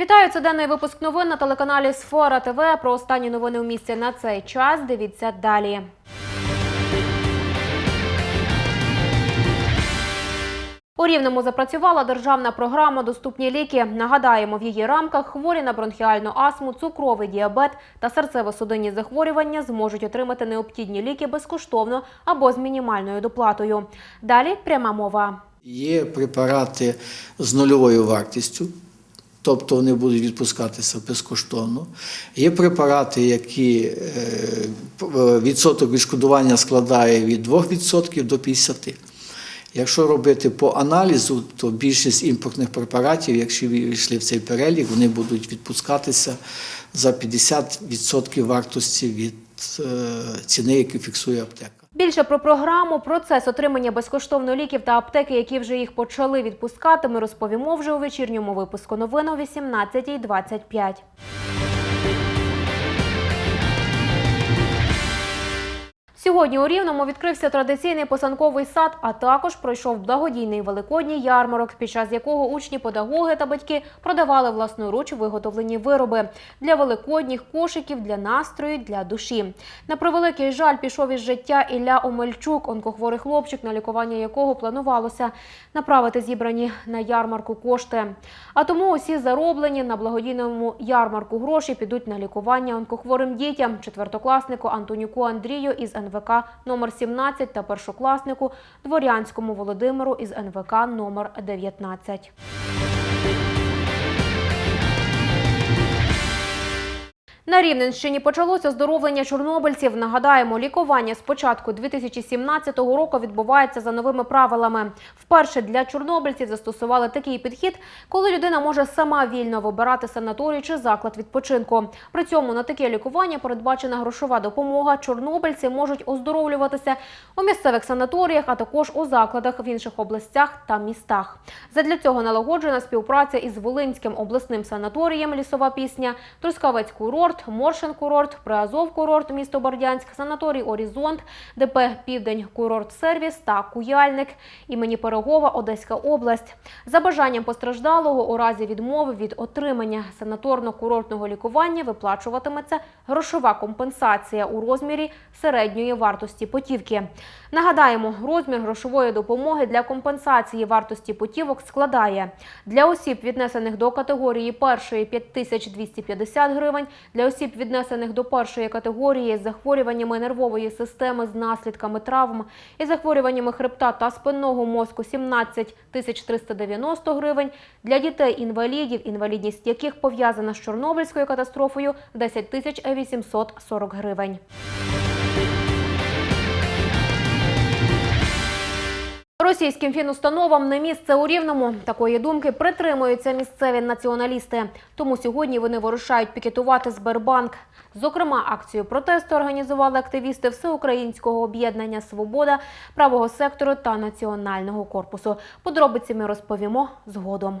Вітаю, це денний випуск новин на телеканалі Сфера ТВ. Про останні новини у місті на цей час. Дивіться далі. У Рівному запрацювала державна програма Доступні ліки. Нагадаємо, в її рамках хворі на бронхіальну астму, цукровий діабет та серцево-судинні захворювання зможуть отримати необхідні ліки безкоштовно або з мінімальною доплатою. Далі пряма мова. Є препарати з нульовою вартістю, тобто вони будуть відпускатися безкоштовно. Є препарати, які е, е, відсоток відшкодування складає від 2% до 50%. Якщо робити по аналізу, то більшість імпортних препаратів, якщо війшли в цей перелік, вони будуть відпускатися за 50% вартості від е, ціни, яку фіксує аптека. Більше про програму, процес отримання безкоштовно ліків та аптеки, які вже їх почали відпускати, ми розповімо вже у вечірньому випуску новин о 18.25. Сьогодні у Рівному відкрився традиційний писанковий сад, а також пройшов благодійний великодній ярмарок, під час якого учні, педагоги та батьки продавали власноруч виготовлені вироби для великодніх кошиків, для настрою, для душі. На превеликий жаль пішов із життя Ілля Омельчук, онкохворий хлопчик, на лікування якого планувалося направити зібрані на ярмарку кошти. А тому усі зароблені на благодійному ярмарку гроші підуть на лікування онкохворим дітям, четвертокласнику Антонюку Андрію із НВК номер 17 та першокласнику Дворянському Володимиру із НВК номер 19. На Рівненщині почалося оздоровлення чорнобильців. Нагадаємо, лікування з початку 2017 року відбувається за новими правилами. Вперше для чорнобильців застосували такий підхід, коли людина може сама вільно вибирати санаторій чи заклад відпочинку. При цьому на таке лікування передбачена грошова допомога. Чорнобильці можуть оздоровлюватися у місцевих санаторіях, а також у закладах в інших областях та містах. Задля цього налагоджена співпраця із Волинським обласним санаторієм Лісова пісня, Трускавець курорт, Моршин курорт, Приазов курорт, місто Бордянськ, санаторій Орізонт, ДП Південь курорт сервіс та Куяльник імені Пирогова, Одеська область. За бажанням постраждалого у разі відмови від отримання санаторно-курортного лікування виплачуватиметься грошова компенсація у розмірі середньої вартості путівки. Нагадаємо, розмір грошової допомоги для компенсації вартості путівок складає для осіб, віднесених до категорії першої 5250 гривень, осіб, віднесених до першої категорії з захворюваннями нервової системи з наслідками травм і захворюваннями хребта та спинного мозку 17 390 гривень, для дітей-інвалідів, інвалідність яких пов'язана з Чорнобильською катастрофою 10 840 гривень. Російським фінустановам не місце у Рівному. Такої думки притримуються місцеві націоналісти. Тому сьогодні вони вирушають пікетувати Сбербанк. Зокрема, акцію протесту організували активісти Всеукраїнського об'єднання Свобода, правого сектору та національного корпусу. Подробиці ми розповімо згодом.